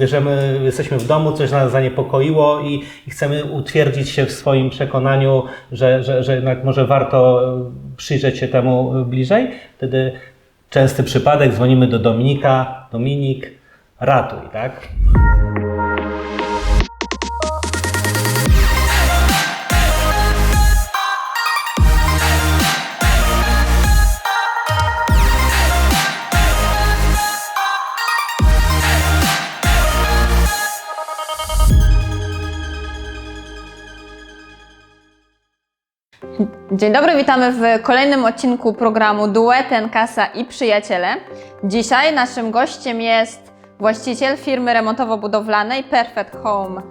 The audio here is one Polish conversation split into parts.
Bierzemy, jesteśmy w domu, coś nas zaniepokoiło i, i chcemy utwierdzić się w swoim przekonaniu, że, że, że jednak może warto przyjrzeć się temu bliżej. Wtedy częsty przypadek, dzwonimy do Dominika, Dominik, ratuj, tak? Dzień dobry, witamy w kolejnym odcinku programu Dueten, Kasa i Przyjaciele. Dzisiaj naszym gościem jest właściciel firmy remontowo-budowlanej Perfect Home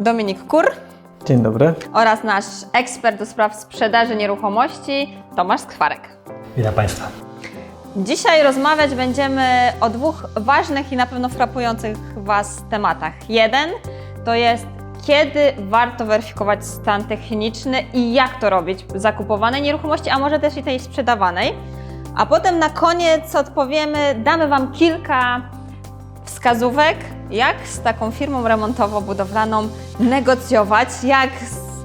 Dominik Kur Dzień dobry. oraz nasz ekspert do spraw sprzedaży nieruchomości Tomasz Skwarek. Witam Państwa. Dzisiaj rozmawiać będziemy o dwóch ważnych i na pewno frapujących Was tematach. Jeden to jest kiedy warto weryfikować stan techniczny i jak to robić zakupowanej nieruchomości, a może też i tej sprzedawanej. A potem na koniec odpowiemy, damy Wam kilka wskazówek, jak z taką firmą remontowo-budowlaną negocjować, jak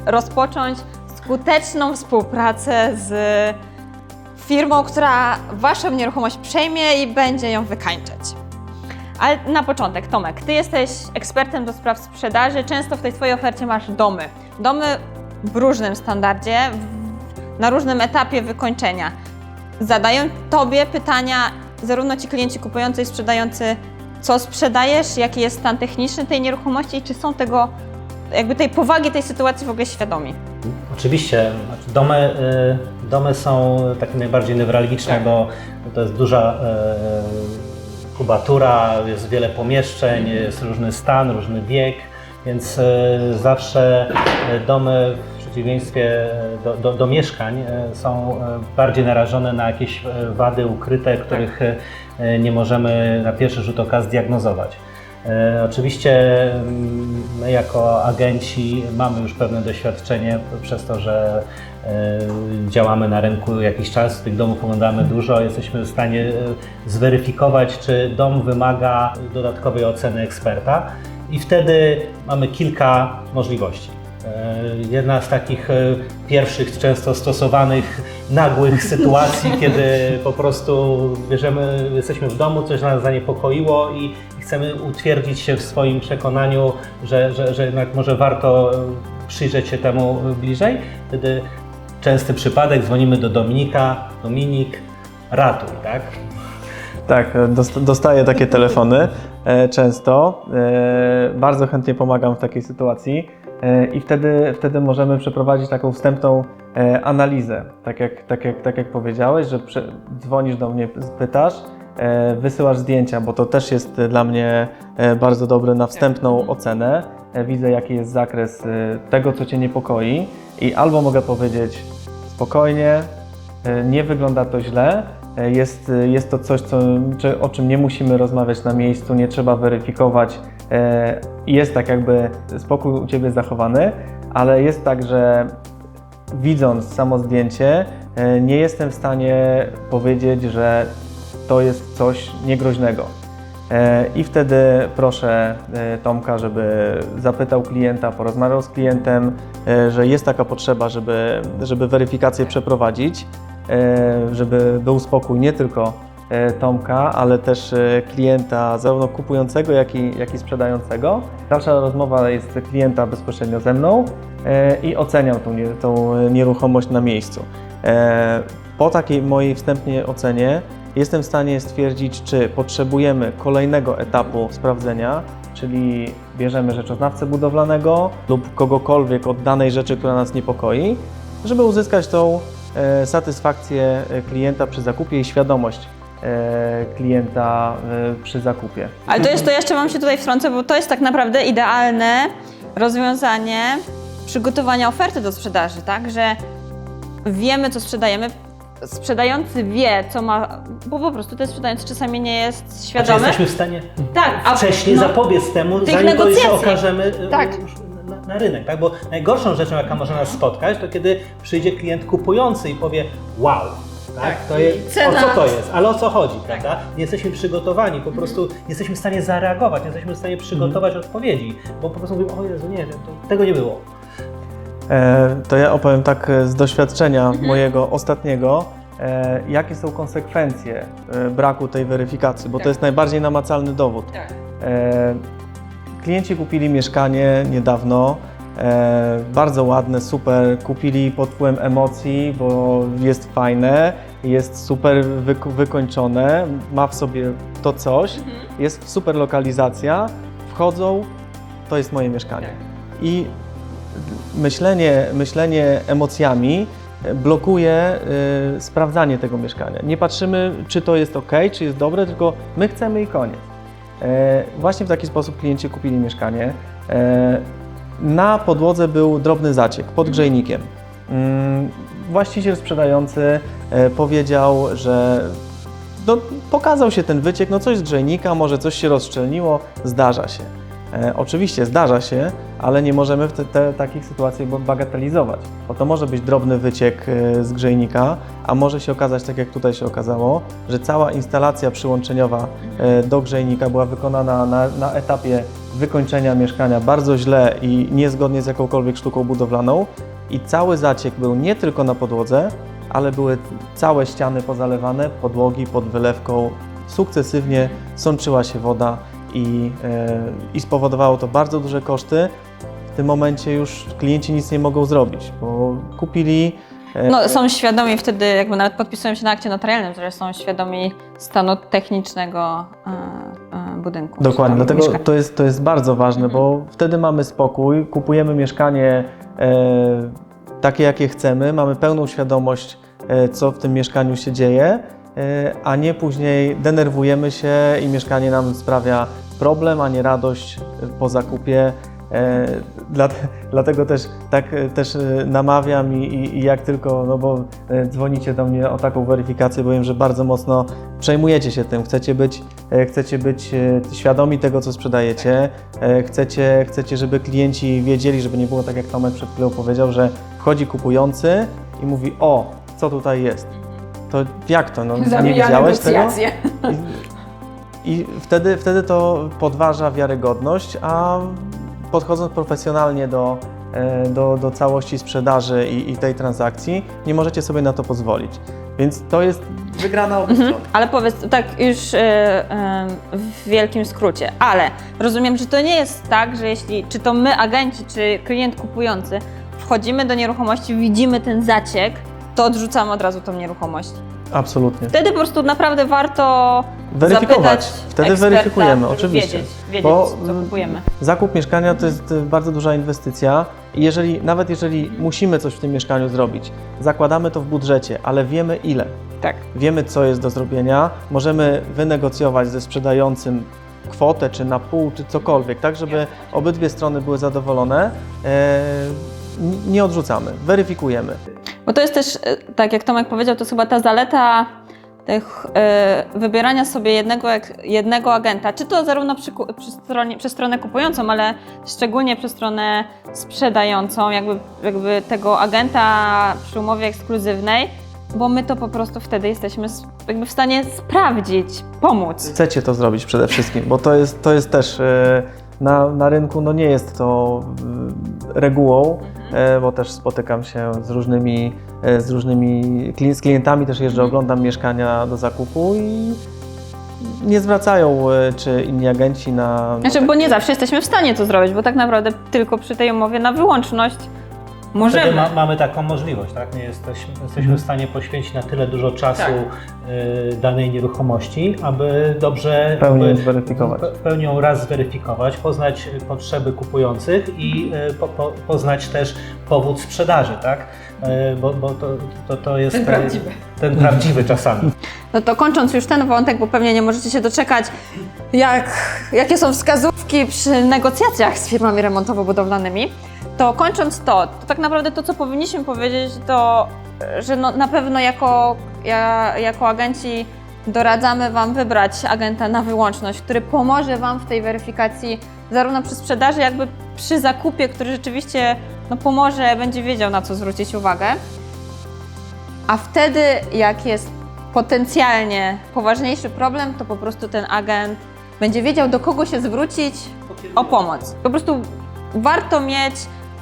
rozpocząć skuteczną współpracę z firmą, która Waszą nieruchomość przejmie i będzie ją wykańczać. Ale na początek, Tomek, Ty jesteś ekspertem do spraw sprzedaży. Często w tej Twojej ofercie masz domy. Domy w różnym standardzie, w- na różnym etapie wykończenia. Zadają Tobie pytania zarówno ci klienci kupujący i sprzedający, co sprzedajesz, jaki jest stan techniczny tej nieruchomości i czy są tego, jakby tej powagi tej sytuacji w ogóle świadomi. Oczywiście, znaczy domy, y, domy są takie najbardziej newralgiczne, bo to jest duża y, kubatura, jest wiele pomieszczeń, jest różny stan, różny wiek, więc y, zawsze y, domy w przeciwieństwie do, do, do mieszkań są bardziej narażone na jakieś wady ukryte, których nie możemy na pierwszy rzut oka zdiagnozować. E, Oczywiście mm, my jako agenci mamy już pewne doświadczenie przez to, że e, działamy na rynku jakiś czas, tych domów oglądamy dużo, jesteśmy w stanie e, zweryfikować, czy dom wymaga dodatkowej oceny eksperta i wtedy mamy kilka możliwości. E, Jedna z takich e, pierwszych, często stosowanych, nagłych sytuacji, kiedy po prostu bierzemy, jesteśmy w domu, coś nas zaniepokoiło i chcemy utwierdzić się w swoim przekonaniu, że, że, że jednak może warto przyjrzeć się temu bliżej. Wtedy częsty przypadek, dzwonimy do Dominika, Dominik, ratuj, tak? Tak, e, dost- dostaję takie telefony e, często. E, bardzo chętnie pomagam w takiej sytuacji e, i wtedy, wtedy możemy przeprowadzić taką wstępną e, analizę. Tak jak, tak, jak, tak jak powiedziałeś, że dzwonisz do mnie, pytasz, e, wysyłasz zdjęcia, bo to też jest e, dla mnie e, bardzo dobre na wstępną ocenę. E, widzę, jaki jest zakres e, tego, co Cię niepokoi i albo mogę powiedzieć spokojnie, E, Nie wygląda to źle. E, Jest, e, jest to coś, co, o czym nie musimy rozmawiać na miejscu, nie trzeba weryfikować. E, Jest tak jakby spokój u Ciebie zachowany, ale jest tak, że widząc samo zdjęcie, nie jestem w stanie powiedzieć, że to jest coś niegroźnego. I wtedy proszę Tomka, żeby zapytał klienta, porozmawiał z klientem, że jest taka potrzeba, żeby, żeby weryfikację przeprowadzić, żeby był spokój nie tylko e, Tomka, ale też e, klienta, zarówno kupującego, jak i, jak i sprzedającego. Dalsza rozmowa jest klienta bezpośrednio ze mną e, i oceniam tą, tą nieruchomość na miejscu. E, Po takiej mojej wstępnej ocenie jestem w stanie stwierdzić, czy potrzebujemy kolejnego etapu sprawdzenia, czyli bierzemy rzeczoznawcę budowlanego lub kogokolwiek od danej rzeczy, która nas niepokoi, żeby uzyskać tą e, satysfakcję e, klienta przy zakupie i świadomość e, klienta e, przy zakupie. Ale to jest, to jeszcze Wam się tutaj wtrącę, bo to jest tak naprawdę idealne rozwiązanie przygotowania oferty do sprzedaży, tak? Że wiemy, co sprzedajemy, sprzedający wie, co ma, bo po prostu ten sprzedający czasami nie jest Czy świadomy. jesteśmy w stanie Tak, a wcześniej no, zapobiec temu, tych zanim to już okażemy Tak. Na, rynek, tak? Bo najgorszą rzeczą, jaka może nas spotkać, to kiedy przyjdzie klient kupujący i powie wow, Tak? Tak, To jest, cena. O co to jest? Ale o co chodzi, Tak. prawda? Nie jesteśmy przygotowani, po prostu nie jesteśmy w stanie zareagować, nie jesteśmy w stanie przygotować odpowiedzi, bo po prostu mówimy, o Jezu, nie, tego nie było. E, to ja opowiem tak e, z doświadczenia mojego ostatniego, e, jakie są konsekwencje e, braku tej weryfikacji, bo Tak. to jest najbardziej namacalny dowód. Tak. E, klienci kupili mieszkanie niedawno, e, bardzo ładne, super, kupili pod wpływem emocji, bo jest fajne, jest super wyko- wykończone, ma w sobie to coś, jest super lokalizacja, wchodzą, to jest moje mieszkanie. I myślenie, myślenie emocjami blokuje y, sprawdzanie tego mieszkania. Nie patrzymy, czy to jest ok, czy jest dobre, tylko my chcemy i koniec. E, właśnie w taki sposób klienci kupili mieszkanie. E, na podłodze był drobny zaciek pod grzejnikiem. Mm, właściciel sprzedający e, powiedział, że no, pokazał się ten wyciek, no coś z grzejnika, może coś się rozszczelniło, zdarza się. E, oczywiście zdarza się, ale nie możemy w te, te, takich sytuacji bo- bagatelizować, bo to może być drobny wyciek e, z grzejnika, a może się okazać, tak jak tutaj się okazało, że cała instalacja przyłączeniowa e, do grzejnika była wykonana na, na etapie wykończenia mieszkania bardzo źle i niezgodnie z jakąkolwiek sztuką budowlaną i cały zaciek był nie tylko na podłodze, ale były całe ściany pozalewane, podłogi pod wylewką. Sukcesywnie sączyła się woda i, e, i spowodowało to bardzo duże koszty. W tym momencie już klienci nic nie mogą zrobić, bo kupili. e, No, są świadomi wtedy, jakby nawet podpisują się na akcie notarialnym, że są świadomi stanu technicznego e, budynku. Dokładnie, dlatego mieszkania. to jest, to jest bardzo ważne, bo wtedy mamy spokój, kupujemy mieszkanie takie, jakie chcemy, mamy pełną świadomość, co w tym mieszkaniu się dzieje, a nie później denerwujemy się i mieszkanie nam sprawia problem, a nie radość e, po zakupie. E, dla, dlatego też tak e, też e, namawiam i, i, i jak tylko, no bo e, dzwonicie do mnie o taką weryfikację, bo wiem, że bardzo mocno przejmujecie się tym, chcecie być, e, chcecie być e, świadomi tego, co sprzedajecie, e, chcecie, chcecie, żeby klienci wiedzieli, żeby nie było tak, jak Tomek przed chwilą powiedział, że wchodzi kupujący i mówi, o, co tutaj jest. To jak to? No, nie widziałeś tego? I, I wtedy, wtedy to podważa wiarygodność, a podchodząc profesjonalnie do, e, do, do całości sprzedaży i, i tej transakcji, nie możecie sobie na to pozwolić. Więc to jest wygrana obu stron. Ale powiedz tak już e, e, w wielkim skrócie, ale rozumiem, że to nie jest tak, że jeśli czy to my, agenci, czy klient kupujący, wchodzimy do nieruchomości, widzimy ten zaciek, to odrzucamy od razu tą nieruchomość. Absolutnie. Wtedy po prostu naprawdę warto Weryfikować. Wtedy eksperta, weryfikujemy, oczywiście. Wiedzieć, wiedzieć Bo, co kupujemy. Zakup mieszkania to jest e, bardzo duża inwestycja i jeżeli, nawet jeżeli musimy coś w tym mieszkaniu zrobić, zakładamy to w budżecie, ale wiemy ile. Tak. Wiemy, co jest do zrobienia, możemy wynegocjować ze sprzedającym kwotę, czy na pół, czy cokolwiek, tak, żeby obydwie strony były zadowolone. E, n- nie odrzucamy, weryfikujemy. Bo to jest też, e, tak jak Tomek powiedział, to jest chyba ta zaleta tych, e, wybierania sobie jednego, jednego agenta, czy to zarówno przy, przy stronie, przez stronę kupującą, ale szczególnie przez stronę sprzedającą, jakby, jakby tego agenta przy umowie ekskluzywnej, bo my to po prostu wtedy jesteśmy jakby w stanie sprawdzić, pomóc. Chcecie to zrobić przede wszystkim, bo to jest, to jest też e, na, na rynku, no nie jest to e, regułą, e, bo też spotykam się z różnymi, e, z różnymi z klientami, też jeżdżę, oglądam mieszkania do zakupu i nie zwracają e, czy inni agenci na... Znaczy, bo nie zawsze jesteśmy w stanie to zrobić, bo tak naprawdę tylko przy tej umowie na wyłączność możemy. ma, mamy taką możliwość, tak? Nie jesteśmy, jesteśmy w stanie poświęcić na tyle dużo czasu Tak. y, danej nieruchomości, aby dobrze Pełnię jakby zweryfikować. pe- pełnią raz zweryfikować, poznać potrzeby kupujących i y, po, po, poznać też powód sprzedaży, tak? Y, Bo, bo to, to, to jest Ten prawdziwy. ten prawdziwy czasami. No to kończąc już ten wątek, bo pewnie nie możecie się doczekać, jak, jakie są wskazówki przy negocjacjach z firmami remontowo-budowlanymi, to kończąc to, to tak naprawdę to, co powinniśmy powiedzieć, to, że no, na pewno jako, ja, jako agenci doradzamy Wam wybrać agenta na wyłączność, który pomoże Wam w tej weryfikacji zarówno przy sprzedaży, jakby przy zakupie, który rzeczywiście no, pomoże, będzie wiedział, na co zwrócić uwagę. a wtedy, jak jest potencjalnie poważniejszy problem, to po prostu ten agent będzie wiedział, do kogo się zwrócić o pomoc. Po prostu warto mieć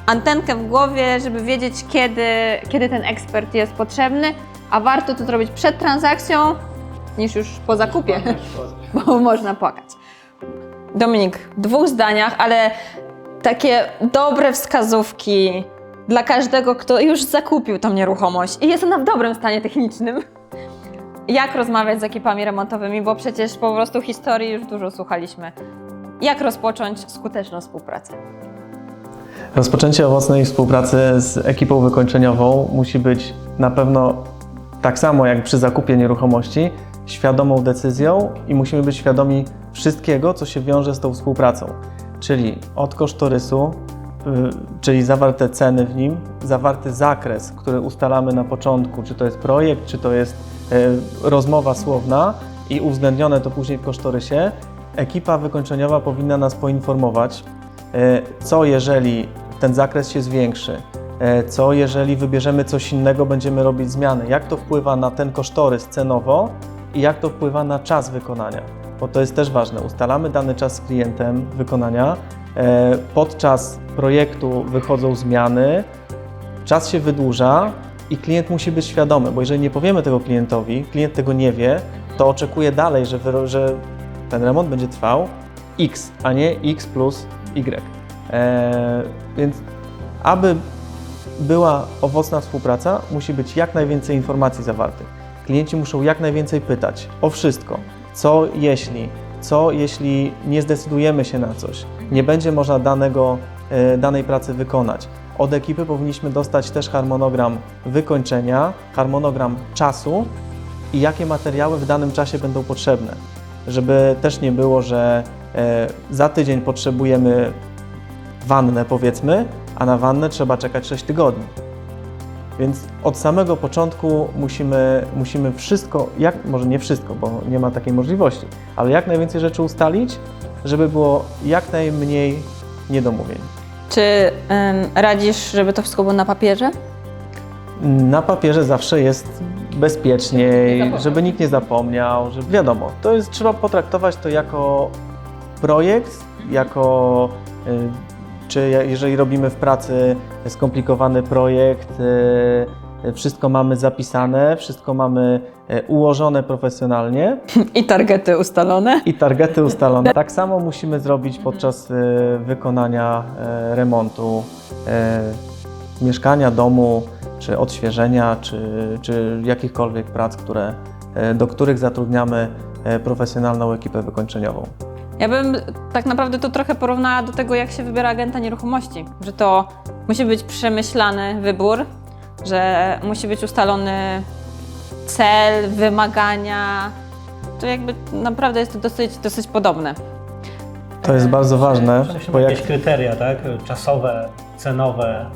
antenkę w głowie, żeby wiedzieć, kiedy, kiedy ten ekspert jest potrzebny, a warto to zrobić przed transakcją, niż już po zakupie, bo można płakać. Dominik, w dwóch zdaniach, ale takie dobre wskazówki dla każdego, kto już zakupił tą nieruchomość i jest ona w dobrym stanie technicznym. Jak rozmawiać z ekipami remontowymi, bo przecież po prostu historii już dużo słuchaliśmy. Jak rozpocząć skuteczną współpracę? Rozpoczęcie owocnej współpracy z ekipą wykończeniową musi być na pewno tak samo jak przy zakupie nieruchomości, świadomą decyzją i musimy być świadomi wszystkiego, co się wiąże z tą współpracą. Czyli od kosztorysu, y, czyli zawarte ceny w nim, zawarty zakres, który ustalamy na początku, czy to jest projekt, czy to jest y, rozmowa słowna i uwzględnione to później w kosztorysie, ekipa wykończeniowa powinna nas poinformować, Co jeżeli ten zakres się zwiększy? E, Co jeżeli wybierzemy coś innego, będziemy robić zmiany? Jak to wpływa na ten kosztorys cenowo i jak to wpływa na czas wykonania? Bo to jest też ważne. Ustalamy dany czas z klientem wykonania. E, Podczas projektu wychodzą zmiany, czas się wydłuża i klient musi być świadomy, bo jeżeli nie powiemy tego klientowi, klient tego nie wie, to oczekuje dalej, że, że ten remont będzie trwał X, a nie X plus Y. Eee, więc aby była owocna współpraca, musi być jak najwięcej informacji zawartych. Klienci muszą jak najwięcej pytać o wszystko. Co jeśli, co jeśli nie zdecydujemy się na coś, nie będzie można danego, e, danej pracy wykonać. Od ekipy powinniśmy dostać też harmonogram wykończenia, harmonogram czasu i jakie materiały w danym czasie będą potrzebne. Żeby też nie było, że e, za tydzień potrzebujemy wannę, powiedzmy, a na wannę trzeba czekać 6 tygodni. Więc od samego początku musimy, musimy wszystko, jak, może nie wszystko, bo nie ma takiej możliwości, ale jak najwięcej rzeczy ustalić, żeby było jak najmniej niedomówień. Czy ym, radzisz, żeby to wszystko było na papierze? Na papierze zawsze jest bezpieczniej, żeby nikt nie zapomniał, że wiadomo, to jest, trzeba potraktować to jako projekt, jako y, czy je- jeżeli robimy w pracy skomplikowany projekt, y, wszystko mamy zapisane, wszystko mamy y, ułożone profesjonalnie I targety ustalone. i targety ustalone. Tak samo musimy zrobić podczas wykonania remontu mieszkania, domu, czy odświeżenia, czy, czy jakichkolwiek prac, które, do których zatrudniamy profesjonalną ekipę wykończeniową. Ja bym tak naprawdę to trochę porównała do tego, jak się wybiera agenta nieruchomości. Że to musi być przemyślany wybór, że musi być ustalony cel, wymagania. To jakby naprawdę jest to dosyć, dosyć podobne. To jest bardzo ważne, bo jak jakieś kryteria, tak? Czasowe, cenowe.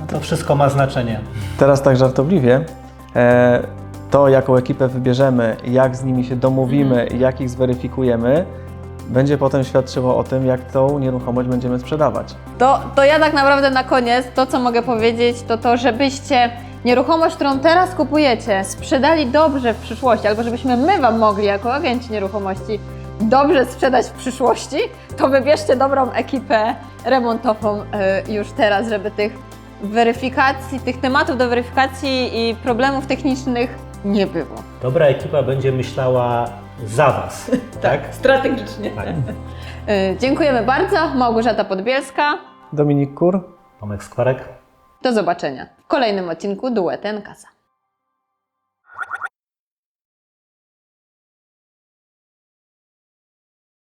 No to wszystko ma znaczenie. teraz tak żartobliwie, e, to jaką ekipę wybierzemy, jak z nimi się domówimy i jak ich zweryfikujemy, będzie potem świadczyło o tym, jak tą nieruchomość będziemy sprzedawać. To, to ja tak naprawdę na koniec, to co mogę powiedzieć, to to, żebyście nieruchomość, którą teraz kupujecie, sprzedali dobrze w przyszłości, albo żebyśmy my Wam mogli, jako agenci nieruchomości, dobrze sprzedać w przyszłości, to wybierzcie dobrą ekipę remontową y, już teraz, żeby tych weryfikacji, tych tematów do weryfikacji i problemów technicznych nie było. Dobra ekipa będzie myślała za Was. tak? strategicznie. tak. Y, dziękujemy bardzo. Małgorzata Podbielska. Dominik Kur. Tomek Skwarek. Do zobaczenia w kolejnym odcinku Duety Kasa.